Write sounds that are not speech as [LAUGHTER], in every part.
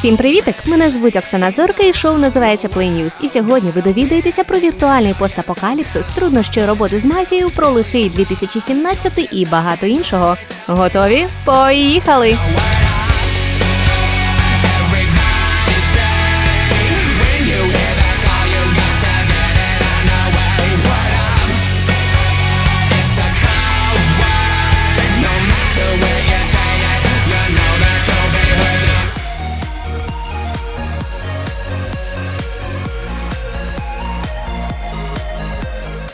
Всім привітик! Мене звуть Оксана Зорка і шоу називається Play News. І сьогодні ви довідаєтеся про віртуальний постапокаліпсис, труднощі роботи з мафією, про лихий 2017 і багато іншого. Готові? Поїхали!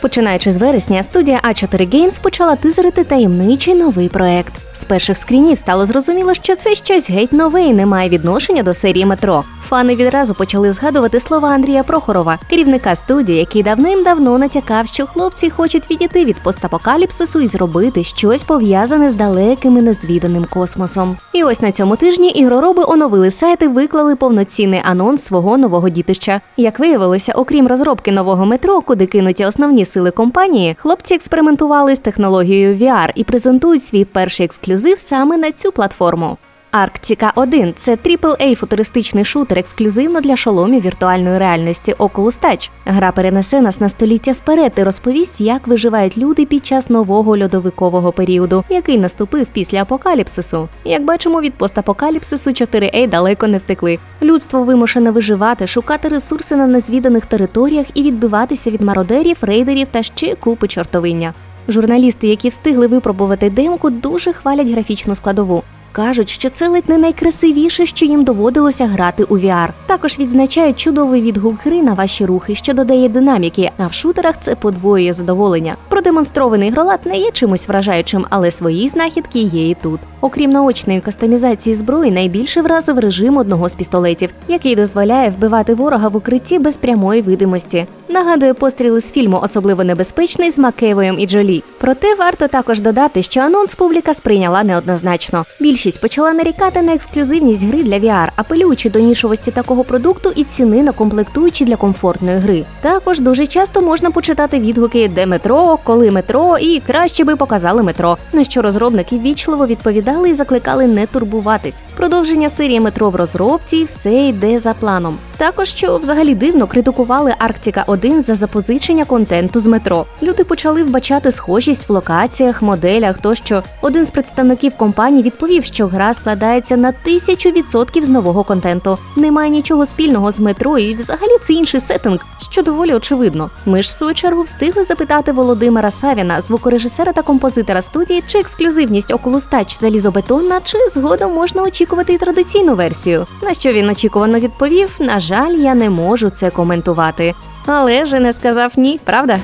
Починаючи з вересня, студія A4 Games почала тизерити таємничий новий проект. З перших скрінів стало зрозуміло, що це щось геть нове і не має відношення до серії метро. Фани відразу почали згадувати слова Андрія Прохорова, керівника студії, який давним-давно натякав, що хлопці хочуть відійти від постапокаліпсису і зробити щось пов'язане з далеким і незвіданим космосом. І ось на цьому тижні ігророби оновили сайт і виклали повноцінний анонс свого нового дітища. Як виявилося, окрім розробки нового метро, куди кинуті основні сили компанії, хлопці експериментували з технологією VR і презентують свій перший ексклюзив саме на цю платформу. Арктика 1 це aaa футуристичний шутер ексклюзивно для шоломів віртуальної реальності Oculus Touch. Гра перенесе нас на століття вперед і розповість, як виживають люди під час нового льодовикового періоду, який наступив після апокаліпсису. Як бачимо, від постапокаліпсису 4A далеко не втекли. Людство вимушене виживати, шукати ресурси на незвіданих територіях і відбиватися від мародерів, рейдерів та ще купи чортовиння. Журналісти, які встигли випробувати демку, дуже хвалять графічну складову. Кажуть, що це ледь не найкрасивіше, що їм доводилося грати у VR. Також відзначають чудовий відгук гри на ваші рухи, що додає динаміки. А в шутерах це подвоює задоволення. Продемонстрований гролад не є чимось вражаючим, але свої знахідки є і тут. Окрім наочної кастомізації зброї, найбільше вразив режим одного з пістолетів, який дозволяє вбивати ворога в укритті без прямої видимості. Нагадує постріли з фільму особливо небезпечний з Макевоєм і Джолі. Проте варто також додати, що анонс публіка сприйняла неоднозначно. Більшість почала нарікати на ексклюзивність гри для VR, апелюючи до нішовості такого продукту і ціни на комплектуючі для комфортної гри. Також дуже часто можна почитати відгуки, де метро, коли метро, і краще би показали метро. На що розробники ввічливо відповідали і закликали не турбуватись. Продовження серії метро в розробці все йде за планом. Також що взагалі дивно критикували Арктика 1 за запозичення контенту з метро. Люди почали вбачати схожість в локаціях, моделях тощо. Один з представників компанії відповів, що гра складається на тисячу відсотків з нового контенту. Немає нічого спільного з метро, і взагалі це інший сеттинг, що доволі очевидно. Ми ж в свою чергу встигли запитати Володимира Савіна, звукорежисера та композитора студії, чи ексклюзивність окулустач залізобетонна, чи згодом можна очікувати і традиційну версію. На що він очікувано відповів: на жаль, я не можу це коментувати. Але ж не сказав ні, правда?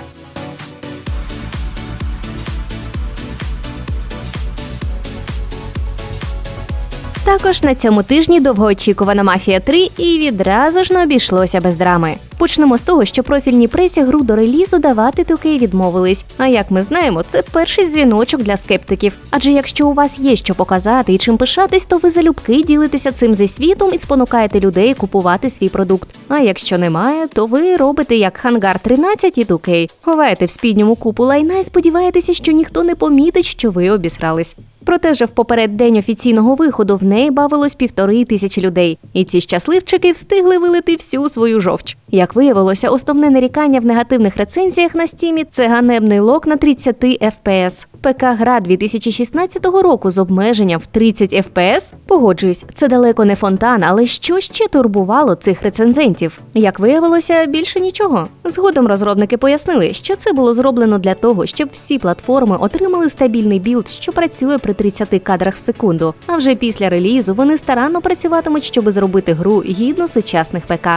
Також на цьому тижні довгоочікувана мафія 3 і відразу ж не обійшлося без драми. Почнемо з того, що профільні пресі гру до релізу давати таки відмовились. А як ми знаємо, це перший дзвіночок для скептиків. Адже якщо у вас є що показати і чим пишатись, то ви залюбки ділитеся цим зі світом і спонукаєте людей купувати свій продукт. А якщо немає, то ви робите як хангар 13 і 2K. Ховаєте в спідньому купу лайна і сподіваєтеся, що ніхто не помітить, що ви обісрались. Проте же в поперед день офіційного виходу в неї бавилось півтори тисячі людей, і ці щасливчики встигли вилити всю свою жовч. Як виявилося, основне нарікання в негативних рецензіях на стімі це ганебний лок на 30 FPS. ПК гра 2016 року з обмеженням в 30 FPS? Погоджуюсь, це далеко не фонтан, але що ще турбувало цих рецензентів? Як виявилося, більше нічого. Згодом розробники пояснили, що це було зроблено для того, щоб всі платформи отримали стабільний білд, що працює при 30 кадрах в секунду. А вже після релізу вони старанно працюватимуть, щоб зробити гру гідно сучасних ПК.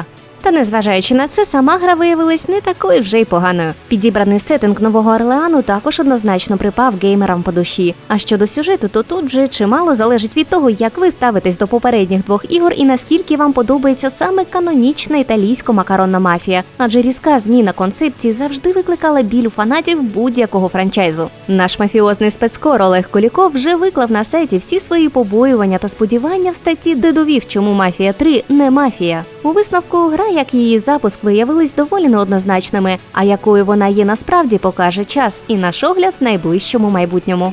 Та незважаючи на це, сама гра виявилась не такою вже й поганою. Підібраний сеттинг нового Орлеану також однозначно припав геймерам по душі. А щодо сюжету, то тут вже чимало залежить від того, як ви ставитесь до попередніх двох ігор і наскільки вам подобається саме канонічна італійсько-макаронна мафія. Адже різка зміна концепції завжди викликала біль у фанатів будь-якого франчайзу. Наш мафіозний спецкор Олег Коліков вже виклав на сайті всі свої побоювання та сподівання в статті, де довів, чому мафія 3 не мафія. У висновку гра, як її запуск, виявились доволі неоднозначними. А якою вона є насправді, покаже час і наш огляд в найближчому майбутньому.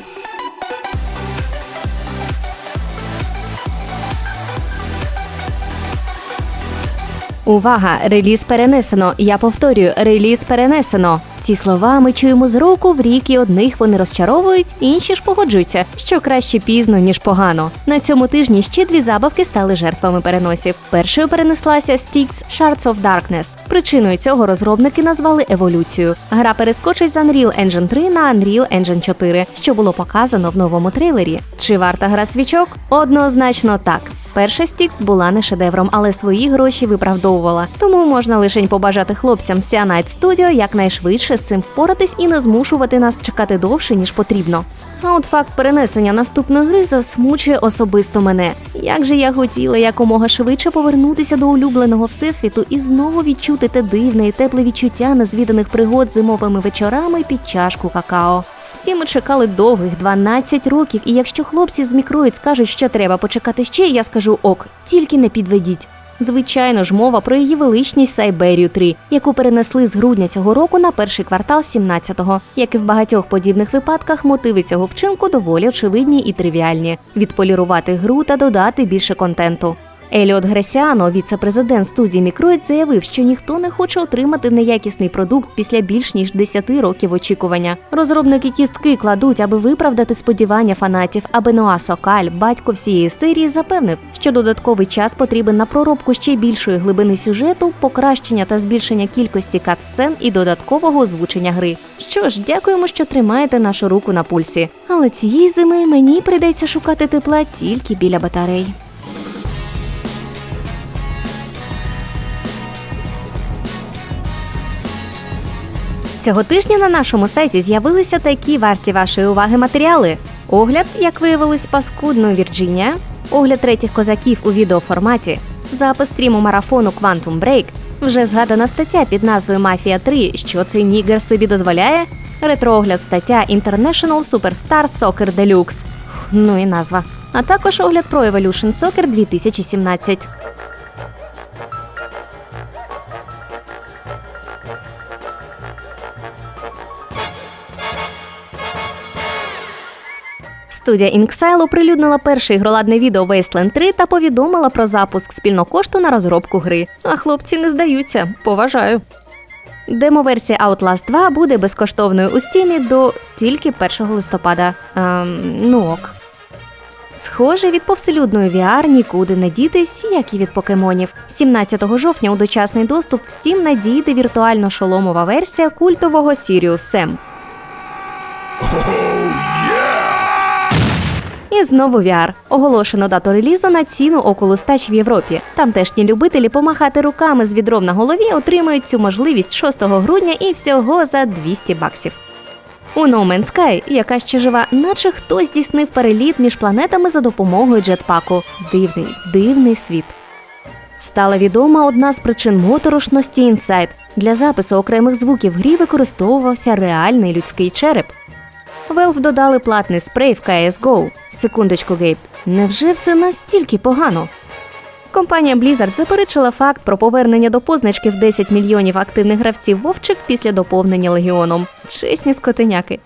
Увага! Реліз перенесено. Я повторюю, реліз перенесено. Ці слова ми чуємо з року в рік, і одних вони розчаровують, інші ж погоджуються, що краще пізно ніж погано. На цьому тижні ще дві забавки стали жертвами переносів. Першою перенеслася Styx Shards of Darkness. Причиною цього розробники назвали еволюцію. Гра перескочить з Unreal Engine 3 на Unreal Engine 4, що було показано в новому трейлері. Чи варта гра свічок? Однозначно так. Перша Стікс була не шедевром, але свої гроші виправдовувала. Тому можна лише побажати хлопцям Cyanide Studio якнайшвидше з цим впоратись і не змушувати нас чекати довше, ніж потрібно. А от факт перенесення наступної гри засмучує особисто мене. Як же я хотіла якомога швидше повернутися до улюбленого всесвіту і знову відчути те дивне і тепле відчуття незвіданих пригод зимовими вечорами під чашку какао. Всі ми чекали довгих 12 років, і якщо хлопці з Мікроїд скажуть, що треба почекати ще, я скажу ок, тільки не підведіть. Звичайно ж, мова про її величність Сайберію 3, яку перенесли з грудня цього року на перший квартал 17-го. Як і в багатьох подібних випадках, мотиви цього вчинку доволі очевидні і тривіальні: відполірувати гру та додати більше контенту. Еліот Гресіано, віце-президент студії Мікроїд, заявив, що ніхто не хоче отримати неякісний продукт після більш ніж 10 років очікування. Розробники кістки кладуть, аби виправдати сподівання фанатів. А Бенуа Сокаль, батько всієї серії, запевнив, що додатковий час потрібен на проробку ще більшої глибини сюжету, покращення та збільшення кількості кат-сцен і додаткового озвучення гри. Що ж, дякуємо, що тримаєте нашу руку на пульсі. Але цієї зими мені прийдеться шукати тепла тільки біля батарей. Цього тижня на нашому сайті з'явилися такі варті вашої уваги матеріали: огляд, як виявилось, паскудною Вірджинія, огляд третіх козаків у відеоформаті, запис стріму марафону Quantum Break, вже згадана стаття під назвою Мафія 3, що цей нігер собі дозволяє, ретроогляд стаття International Superstar Soccer Deluxe. Ну і назва. А також огляд про Evolution Soccer 2017. Студія Inxile оприлюднила перше ігроладне відео Wasteland 3 та повідомила про запуск спільного кошту на розробку гри. А хлопці не здаються. Поважаю. Демо-версія Outlast 2 буде безкоштовною у стімі до тільки 1 листопада. Ем, ну ок. Схоже, від повселюдної VR нікуди не дітись, як і від покемонів. 17 жовтня у дочасний доступ в Steam надійде віртуально шоломова версія культового Sirius [LAUGHS] Sam. І знову VR. Оголошено дату релізу на ціну Touch в Європі. Тамтешні любителі помахати руками з відром на голові отримують цю можливість 6 грудня і всього за 200 баксів. У No Man's Sky, яка ще жива, наче хтось здійснив переліт між планетами за допомогою джетпаку. Дивний, дивний світ. Стала відома одна з причин моторошності інсайт. Для запису окремих звуків грі використовувався реальний людський череп. Valve додали платний спрей в CSGO. Секундочку, Гейб. Невже все настільки погано? Компанія Blizzard заперечила факт про повернення до позначки в 10 мільйонів активних гравців Вовчик після доповнення легіоном. Чесні скотиняки.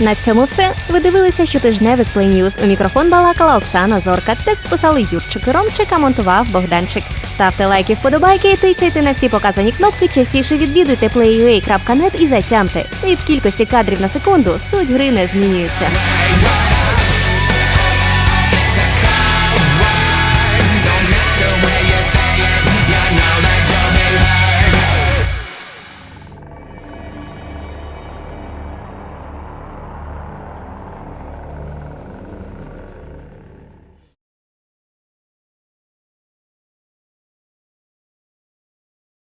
На цьому все. Ви дивилися щотижневик News. У мікрофон балакала Оксана Зорка. Текст писали Юрчик Ромчик, а монтував Богданчик. Ставте лайки, вподобайки тицяйте на всі показані кнопки. Частіше відвідуйте playua.net і затямте. Від кількості кадрів на секунду суть гри не змінюється.